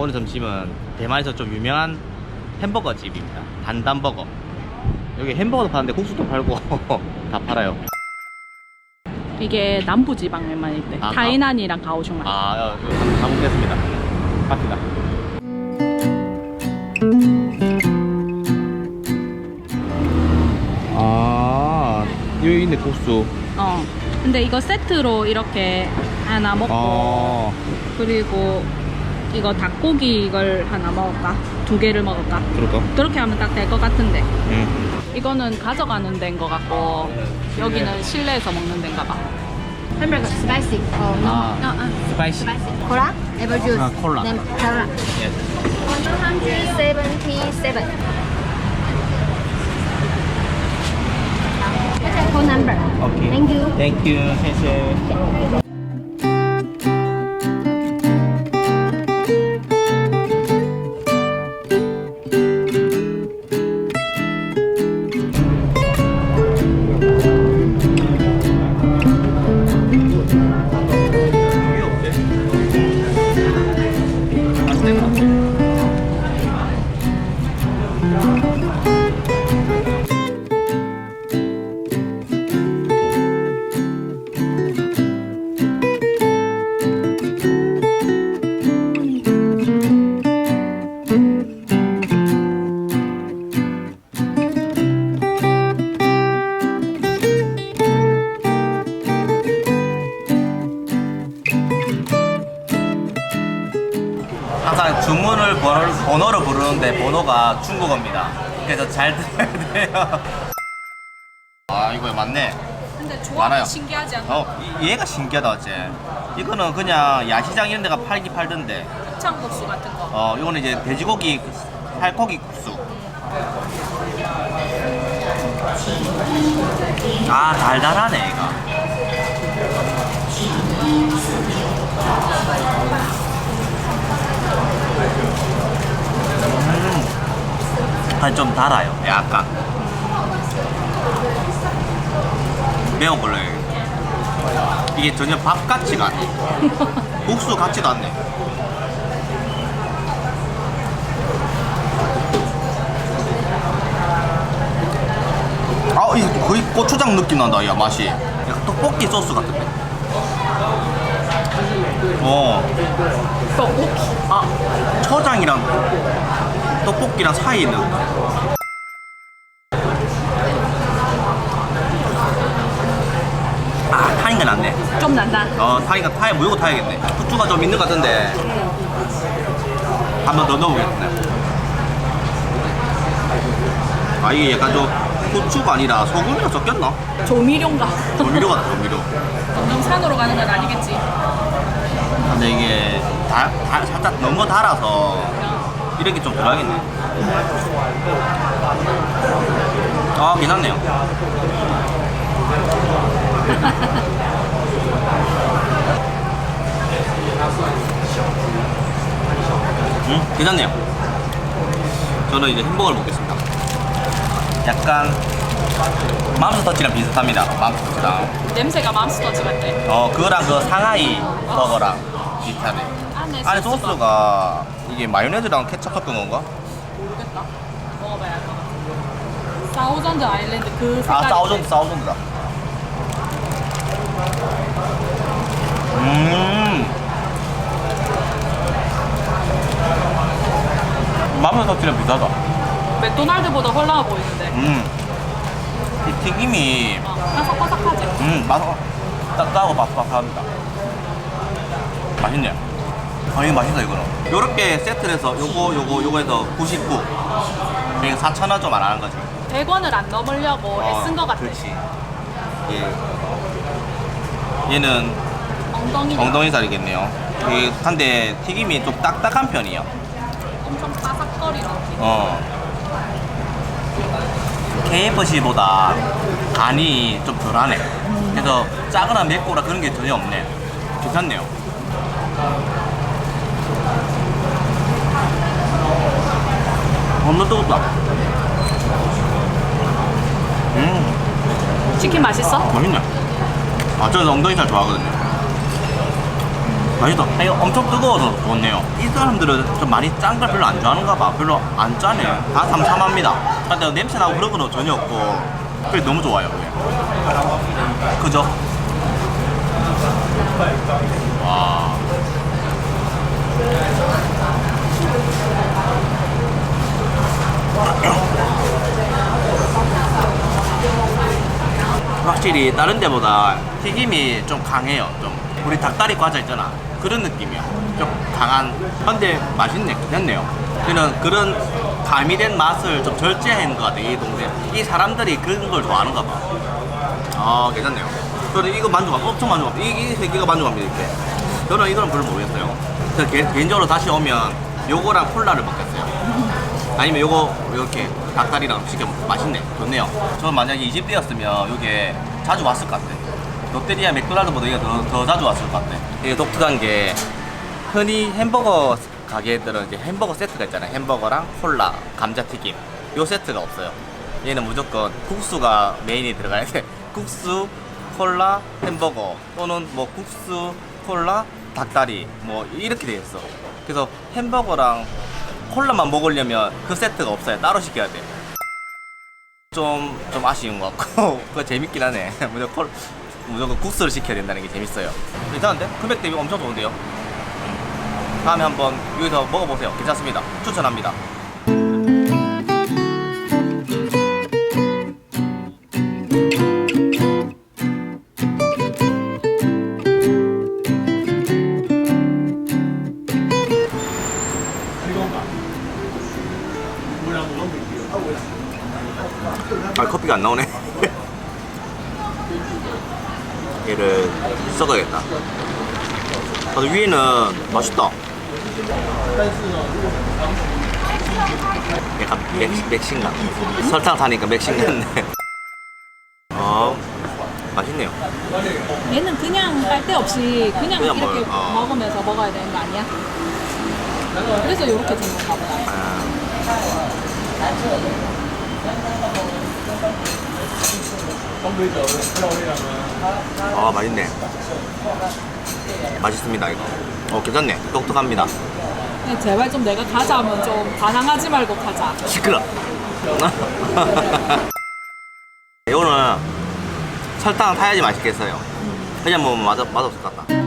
오늘 점심은 대만에서 좀 유명한 햄버거 집입니다. 단단버거. 여기 햄버거도 파는데 국수도 팔고 다 팔아요. 이게 남부지방에만 있대. 아, 타이난이랑 가오슝만. 아, 어, 이거 한번 가보겠습니다. 갑시다. 아, 여기 있네, 국수. 어. 근데 이거 세트로 이렇게 하나 먹고 아, 그리고 이거 닭고기 이걸 하나 먹을까? 두 개를 먹을까? 그럴까? 그렇게 하면 딱 될 것 같은데. 응. 이거는 가져가는 데인 것 같고 여기는 실내에서 먹는 데인가 봐. Spicy. Oh no. 아, No, uh, 스파이시. spicy. Cola? Apple juice. Ah, cola. Then cola. 예. 177. What's your phone number? 오케이. Thank you. 땡큐, 부르는데 번호가 중국어입니다. 그래서 잘 들어야 돼요. 아 이거 맞네. 근데 조합이. 신기하지 않아? 어 이- 얘가 신기하다 어째. 이거는 그냥 야시장 이런 데가 팔기 팔던데. 곱창국수 같은 거. 어 이거는 이제 돼지고기 살코기 국수. 아 달달하네 얘가. 음, 아니 좀 달아요. 약간. 매워 볼래요. 이게 전혀 밥 같지가 않네. 국수 같지도 않네. 아, 이거 거의 고추장 느낌 난다, 야, 맛이. 약간 떡볶이 소스 같은데. 어, 떡볶이. 아, 초장이랑 떡볶이랑 사이에 있는. 아, 타니까 낫네. 좀 난다. 어, 타니까 타야 무조건 타야겠네. 후추가 좀 있는 것 같은데. 한 번 더 넣어보겠네. 아, 이게 약간 좀 후추가 아니라 소금이가 섞였나? 조미료인가? 조미료가 조미료. 점점 산으로 가는 건 아니겠지. 근데 이게 다, 다- 살짝 너무 달아서 이렇게 좀 들어가겠네. 아, 괜찮네요. 음, 괜찮네요. 저는 이제 햄버거를 먹겠습니다. 약간 맘스터치랑 비슷합니다. 맘스터치랑. 냄새가 맘스터치 같대. 어 그거랑 그 상하이 버거랑 비슷하네 안에, 안에 소스가 이게 마요네즈랑 케첩 섞은 건가? 모르겠다. 먹어봐야 알것 같아. 사우전드 아일랜드 그아 색깔. 사우전드 사우전드다 음 맘스터치랑 비슷하다 맥도날드보다 헐나와 보이는데. 음 이 튀김이 어, 바삭바삭하지? 음 맛, 딱딱하고 바삭합니다 맛있네요 아 이거 맛있어 이거는. 요렇게 세트를 해서 요거 요거 요거 해서 99 그러니까 4,000원 좀 안 하는 거지. 100원을 안 넘으려고 애쓴 것 같아. 어, 그렇지. 예. 얘는 엉덩이 엉덩이 살이겠네요. 이게 한데 튀김이 좀 딱딱한 편이에요. 엄청 바삭거리는 느낌. 어. KFC보다 간이 좀 덜하네. 그래서 짜거나 맵거나 그런 게 전혀 없네. 괜찮네요 엄청 뜨겁다 음 치킨 맛있어? 맛있네 아 저는 엉덩이 살 좋아하거든요 맛있다. 아, 이거 엄청 뜨거워서 좋네요. 이 사람들은 좀 많이 짠 걸 별로 안 좋아하는가 봐. 별로 안 짜네. 다 삼삼합니다. 근데 냄새 나고 그런 건 전혀 없고. 그래 너무 좋아요. 그죠? 와. 확실히 다른 데보다 튀김이 좀 강해요. 좀 우리 닭다리 과자 있잖아. 그런 느낌이야. 좀 강한. 근데 맛있네. 괜찮네요. 저는 그런 가미된 맛을 좀 절제한 것 같아. 이 동네. 이 사람들이 그런 걸 좋아하는가 봐. 아 괜찮네요. 저는 이거 만족합니다. 엄청 만족합니다. 이, 이세 개가 만족합니다. 이렇게. 저는 이거는 별로 모르겠어요. 저 개, 개인적으로 다시 오면 요거랑 콜라를 먹겠어요. 아니면 요거 이렇게 닭다리랑 시켜 먹고 맛있네. 좋네요. 저는 만약에 이집 되었으면 여기에 자주 왔을 것 같아. 롯데리아 맥도날드보다 이게 더, 더 자주 왔을 것 같아. 이게 독특한 게 흔히 햄버거 가게들은 이제 햄버거 세트가 있잖아요. 햄버거랑 콜라, 감자튀김. 요 세트가 없어요. 얘는 무조건 국수가 메인이 들어가야 돼. 국수, 콜라, 햄버거 또는 뭐 국수, 콜라, 닭다리 뭐 이렇게 돼 있어. 그래서 햄버거랑 콜라만 먹으려면 그 세트가 없어요. 따로 시켜야 돼. 좀, 좀 아쉬운 것 같고, 그거 재밌긴 하네. 무조건, 콜- 무조건 국수를 시켜야 된다는 게 재밌어요. 괜찮은데? 금액 대비 엄청 좋은데요? 다음에 한번 여기서 먹어보세요. 괜찮습니다. 추천합니다. 아, 커피가 안 나오네. 얘를 썩어야겠다. 아, 위에는 맛있다. 약간 맥, 맥신가? 설탕 타니까 맥신 같네. 아, 맛있네요. 얘는 그냥 빨대 없이 그냥, 그냥 이렇게 먹어요. 어. 먹으면서 먹어야 되는 거 아니야? 그래서 이렇게 생겼나 보다. 아, 아, 맛있네. 맛있습니다, 이거. 어, 괜찮네. 똑똑합니다. 근데 제발 좀 내가 가자면 좀 반항하지 말고 가자. 시끄러. 이거는 설탕 타야지 맛있겠어요. 그냥 먹으면 맛, 맛없을 것 같다.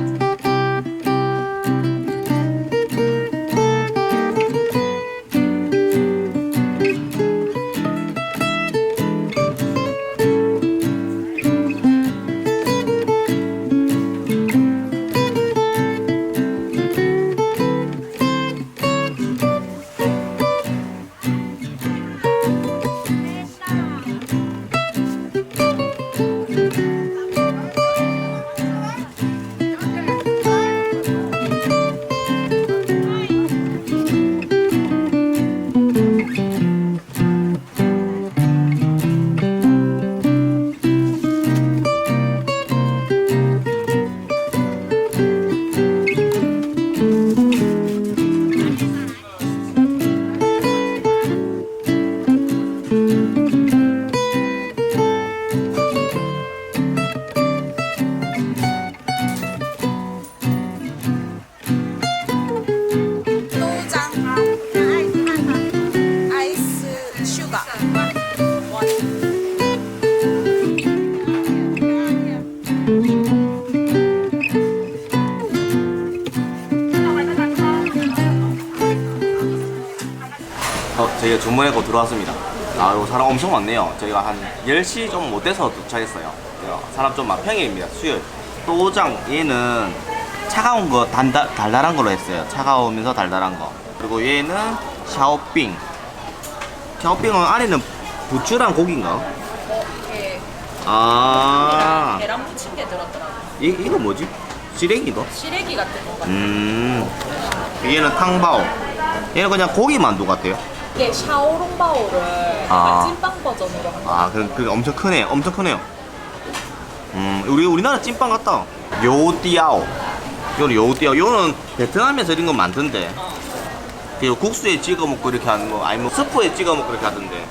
어, 저희가 주문하고 들어왔습니다. 아, 이거 사람 엄청 많네요. 저희가 한 10시 좀 못 돼서 도착했어요. 어, 사람 좀 많, 평일입니다. 수요일. 또장, 얘는 차가운 거, 단다, 달달한 걸로 했어요. 차가우면서 달달한 거. 그리고 얘는 샤오빙. 샤오빙은 안에는 부추랑 고기인가? 아, 계란 무친 게 들었더라고 이, 이거 뭐지? 시래기도? 시래기 같은 거 같아 음, 얘는 탕바오. 얘는 그냥 고기 만두 같아요. 이게 샤오롱바오를 아. 찐빵 버전으로 한 거. 아, 그, 그 엄청 크네. 엄청 크네요. 음, 우리 우리나라 찐빵 같다. 요띠아오. 이거는 요띠아오. 이거는 베트남에서 이런 거 많던데. 그 국수에 찍어 먹고 이렇게 하는 거, 아니면 스프에 찍어 먹고 이렇게 하던데.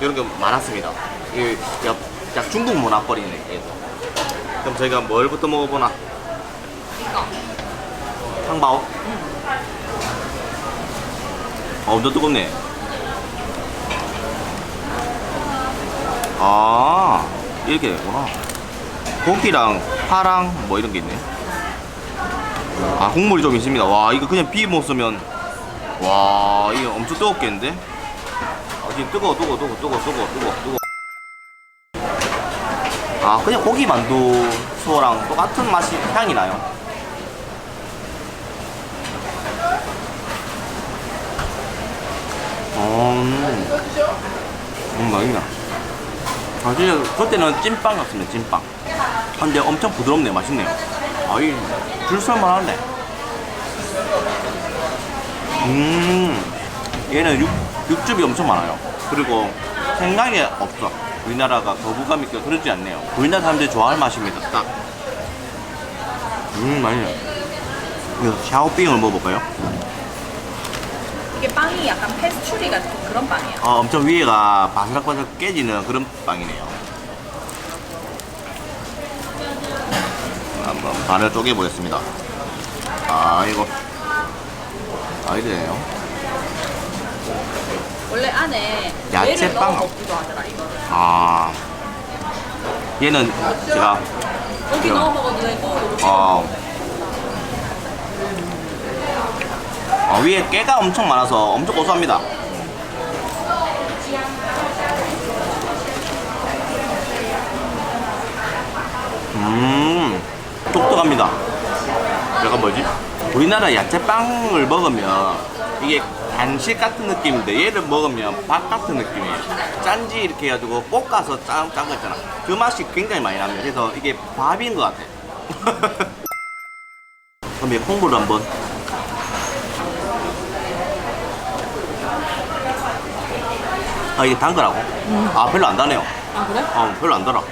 이런 게 많았습니다. 이 약, 약 중국. 얘도. 그럼 저희가 뭘부터 먹어보나? 이거 상바오? 어, 엄청 뜨겁네. 아, 이렇게 되구나. 고기랑 파랑 뭐 이런 게 있네. 아, 국물이 좀 있습니다. 와, 이거 그냥 비 먹으면, 와, 이거 엄청 뜨겁겠는데? 아, 지금 뜨거워, 뜨거워, 뜨거워, 뜨거워, 뜨거워, 뜨거워, 뜨거워. 아, 그냥 고기 만두 소랑 똑같은 맛이, 향이 나요. 음, 음, 맛있다. 아, 진짜, 그때는 찐빵. 아, 근데 엄청 부드럽네요, 맛있네요. 아, 이, 줄 설만하네. 음, 얘는 육, 육즙이 엄청 많아요. 그리고 생강이 없어. 우리나라가 거부감 있게 그러지 않네요. 우리나라 사람들이 좋아할 맛입니다, 딱. 음, 맛있네요. 샤오빙을 먹어볼까요? 이게 빵이 약간 페스츄리 같은 그런 빵이야. 어, 엄청 위에가 바삭바삭 깨지는 그런 빵이네요. 한번 반을 쪼개보겠습니다. 아, 이거. 아, 이래요. 원래 안에 야채 빵. 넣어 먹기도 하더라 이거를. 아. 얘는 제가, 여기 그럼. 넣어 먹어도 되고 여기 찍어 어, 먹어도 되고. 어, 위에 깨가 엄청 많아서 엄청 고소합니다. 음, 독특합니다. 약간 뭐지? 우리나라 야채빵을 먹으면 이게 간식 같은 느낌인데 얘를 먹으면 밥 같은 느낌이에요. 짠지 이렇게 해가지고 볶아서 짠, 짠거 있잖아. 그 맛이 굉장히 많이 납니다. 그래서 이게 밥인 것 같아. 그럼 이 콩물을 한번 아 이게 단 거라고? 아 별로 안 다네요. 아 그래? 어 별로 안 달아.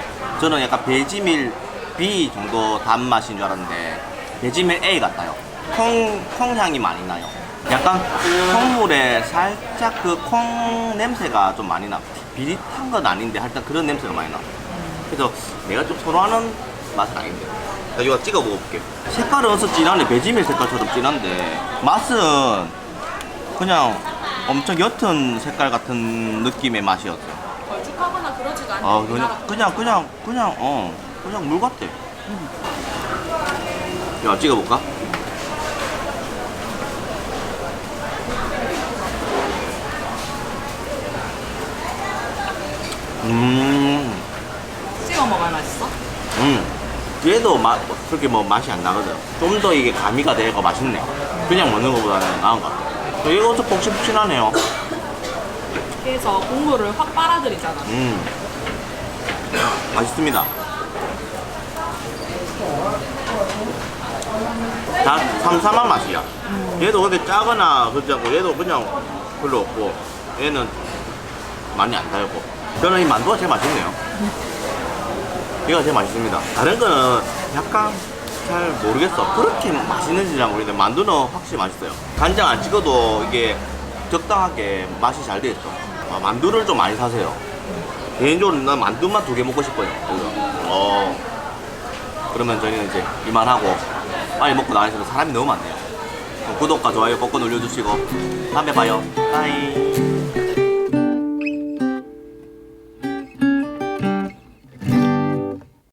저는 약간 배지밀 B 정도 단맛인 줄 알았는데 배지밀 A 같아요. 콩, 콩 향이 많이 나요. 약간 콩물에 살짝 그 콩 냄새가 좀 많이 나. 비릿한 건 아닌데 하여튼 그런 냄새가 많이 나. 그래서 내가 좀 선호하는 맛은 아닌데. 나 이거 찍어 먹어볼게. 색깔은 어서 진하네. 배지밀 색깔처럼 진한데 맛은 그냥 엄청 옅은 색깔 같은 느낌의 맛이었어요. 걸쭉하거나 그러지가 않네. 아 그냥 그냥 그냥 그냥 어 그냥 물 같아. 야 찍어볼까? 음, 찍어 먹어야 맛있어? 음. 얘도 맛 그렇게 뭐 맛이 안 나거든. 좀 더 이게 가미가 되고 맛있네. 그냥 먹는 것보다는 나은 것 같아. 이것도 폭신폭신하네요. 그래서 국물을 확 빨아들이잖아. 음. 맛있습니다. 다 삼삼한 맛이야. 얘도 근데 짜거나 그렇지 않고 얘도 그냥 별로 없고 얘는 많이 안 달고 저는 이 만두가 제일 맛있네요. 이가 제일 맛있습니다. 다른 거는 약간 잘 모르겠어. 그렇게 맛있는지 잘 모르겠는데 만두는 확실히 맛있어요. 간장 안 찍어도 이게 적당하게 맛이 잘돼 있어. 아, 만두를 좀 많이 사세요. 개인적으로 난 만두만 두 개 먹고 싶어요. 어 그러면 저희는 이제 이만하고 빨리 먹고 나가서 사람이 너무 많네요. 구독과 좋아요 꼭꼭 눌러주시고 다음에 봐요. 바이.